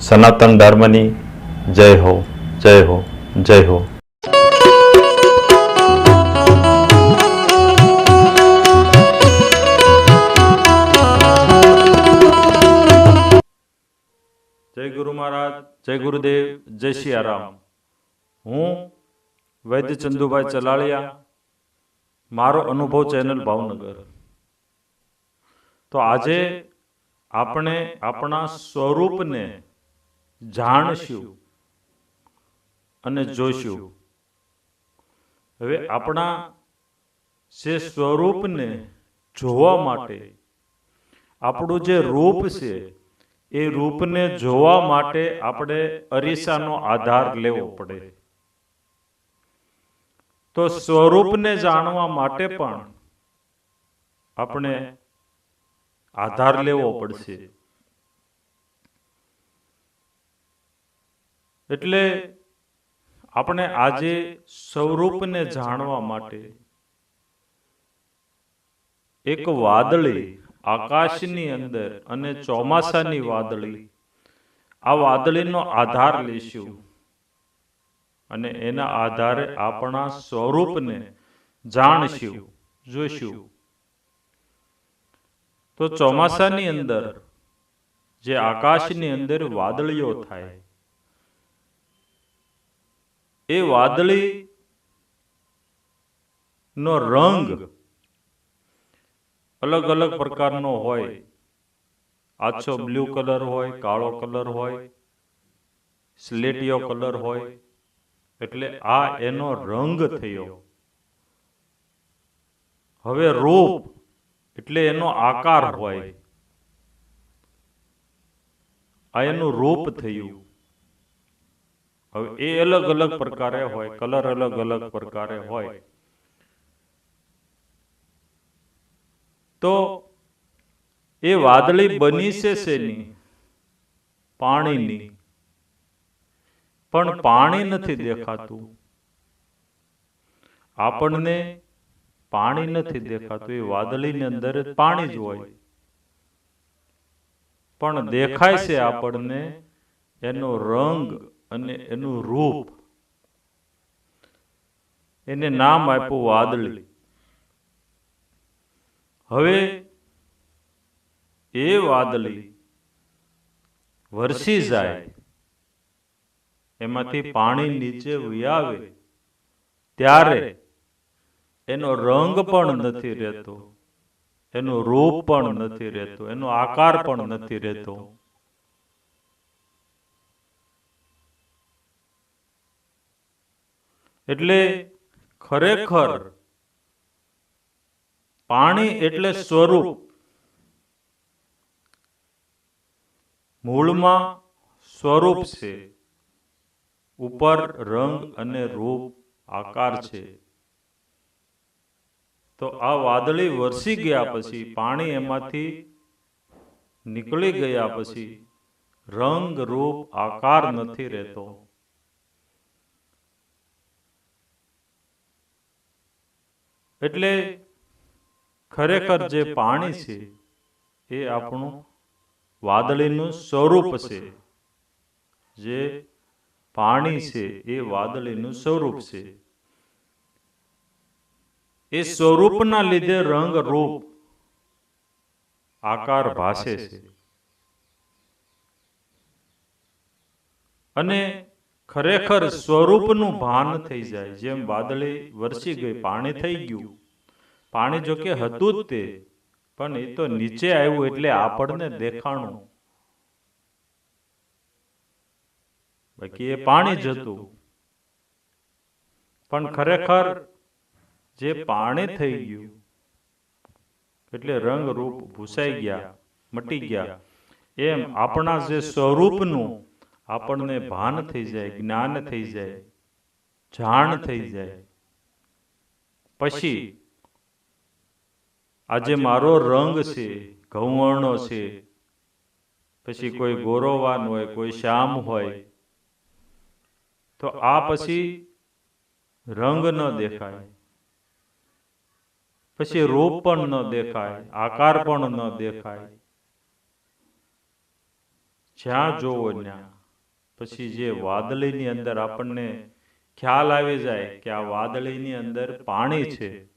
સનાતન ધર્મની જય હો જય હો જય હો જય ગુરુ મહારાજ જય ગુરુદેવ જય આરામ હું વૈદ્ય ચંદુભાઈ ચલાળિયા મારો અનુભવ ચેનલ ભાવનગર. તો આજે આપણે આપણા સ્વરૂપને જાણશું અને જોશું હવે આપણા જે સ્વરૂપને જોવા માટે આપણું જે રૂપ છે એ રૂપને જોવા માટે આપણે અરીસાનો આધાર લેવો પડે. તો સ્વરૂપને જાણવા માટે પણ આપણે આધાર લેવો પડશે. એટલે આપણે આજે સ્વરૂપને જાણવા માટે એક વાદળી આકાશની અંદર અને ચોમાસાની વાદળી આ વાદળીનો આધાર લેશું. અને એના આધારે આપણા સ્વરૂપને જાણશું, જોઈશું. તો ચોમાસાની અંદર જે આકાશની અંદર વાદળીઓ થાય, એ વાદળી નો રંગ અલગ અલગ પ્રકારનો હોય. આછો બ્લુ કલર હોય, કાળો કલર હોય સ્લેટિયો કલર હોય એટલે આ એનો રંગ થયો. હવે રૂપ એટલે એનો આકાર હોય. આ એનું રૂપ થયું. હવે એ અલગ અલગ પ્રકારે હોય કલર અલગ અલગ પ્રકારે હોય. તો એ વાદળી બની છે શેની? પાણીની. પણ પાણી નથી દેખાતું. આપણને પાણી નથી દેખાતું. એ વાદળીની અંદર પાણી જ હોય. પણ દેખાય છે આપણને એનો રંગ અને એનું રૂપ. એને નામ આપ્યું વાદળી. હવે એ વાદળી વરસી જાય. એમાંથી પાણી નીચે આવે. ત્યારે એનો રંગ પણ નથી રહેતો. એનું રૂપ પણ નથી રહેતો. એનો આકાર પણ નથી રહેતો. એટલે ખરેખર પાણી એટલે સ્વરૂપ. મૂળમાં સ્વરૂપ છે. ઉપર રંગ અને રૂપ આકાર છે. તો આ વાદળી વરસી ગયા પછી પાણી એમાંથી નીકળી ગયા પછી રંગ, રૂપ, આકાર નથી રહેતો. એટલે ખરેખર જે પાણી છે એ આપણું વાદળીનું સ્વરૂપ છે, જે પાણી છે એ વાદળીનું સ્વરૂપ છે. એ સ્વરૂપના લીધે રંગ રૂપ આકાર ભાસે છે. અને ખરેખર સ્વરૂપનું ભાન થઈ જાય. જેમ વાદળી વરસી ગઈ પાણી થઈ ગયું. પાણી જો કે હતું જ તે પણ એ તો નીચે આવ્યું એટલે આપણને દેખાણું. બાકી એ પાણી જ હતું. પણ ખરેખર જે પાણી થઈ ગયું, એટલે રંગ રૂપ ભૂસાઈ ગયા, મટી ગયા. એમ આપણા જે સ્વરૂપનું આપણને ભાન થઈ જાય, જ્ઞાન થઈ જાય, જાણ થઈ જાય. પછી આજે મારો રંગ છે, ઘઉંવર્ણો છે. પછી કોઈ ગોરોવાન હોય, કોઈ શ્યામ હોય તો આ પછી રંગ ન દેખાય. પછી રૂપ પણ ન દેખાય આકાર પણ ન દેખાય. જ્યાં જોવો ત્યાં. પછી જે વાદળીની અંદર આપણને ખ્યાલ આવી જાય કે આ વાદળીની અંદર પાણી છે.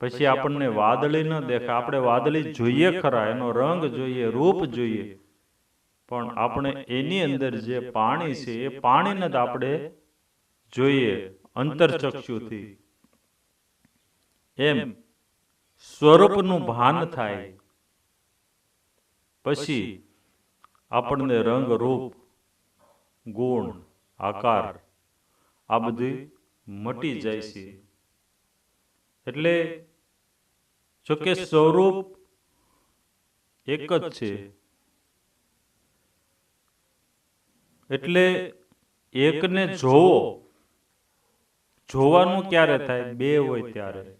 પછી આપણને વાદળી ન દેખાય. આપણે વાદળી જોઈએ ખરા એનો રંગ જોઈએ રૂપ જોઈએ. પણ આપણે એની અંદર જે પાણી છે એ પાણીને જ આપણે જોઈએ અંતરચક્ષુથી. એમ સ્વરૂપનું ભાન થાય. પછી આપણને રંગ રૂપ ગુણ આકાર આ બધું મટી જાય છે. એટલે જો કે સ્વરૂપ એક જ છે. એટલે એકને જોવો, જોવાનું ક્યારે થાય? બે હોય ત્યારે.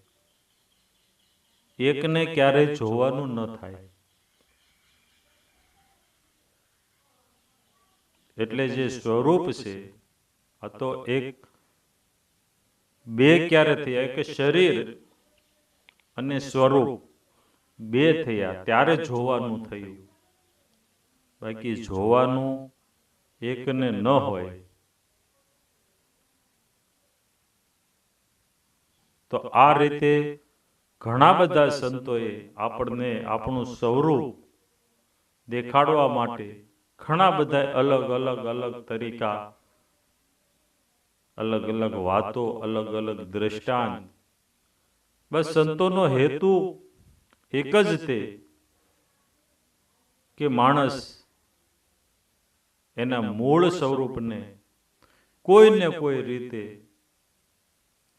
એકને ક્યારેય જોવાનું ન થાય? એટલે જે સ્વરૂપ છે, આ તો એક, બે ક્યારે થયા? કે શરીર અને સ્વરૂપ બે થયા, ત્યારે જોવાનું થયું. બાકી જોવાનું એકને ન હોય. તો આ રીતે ઘણા બધા સંતોએ આપણને આપણું સ્વરૂપ દેખાડવા માટે ઘણા બધા અલગ અલગ અલગ તરીકા, અલગ અલગ વાતો, અલગ અલગ દ્રષ્ટાંત. બસ સંતોનો હેતુ એક જ તે કે માણસ એના મૂળ સ્વરૂપને કોઈને કોઈ રીતે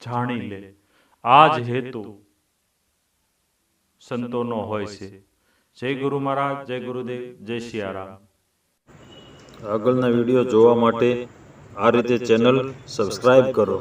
જાણી લે. આ જ હેતુ સંતોનો હોય છે. જય ગુરુ મહારાજ, જય ગુરુદેવ, જય સિયારામ આગળના વીડિયો જોવા માટે આ રીતે ચેનલ સબસ્ક્રાઇબ કરો.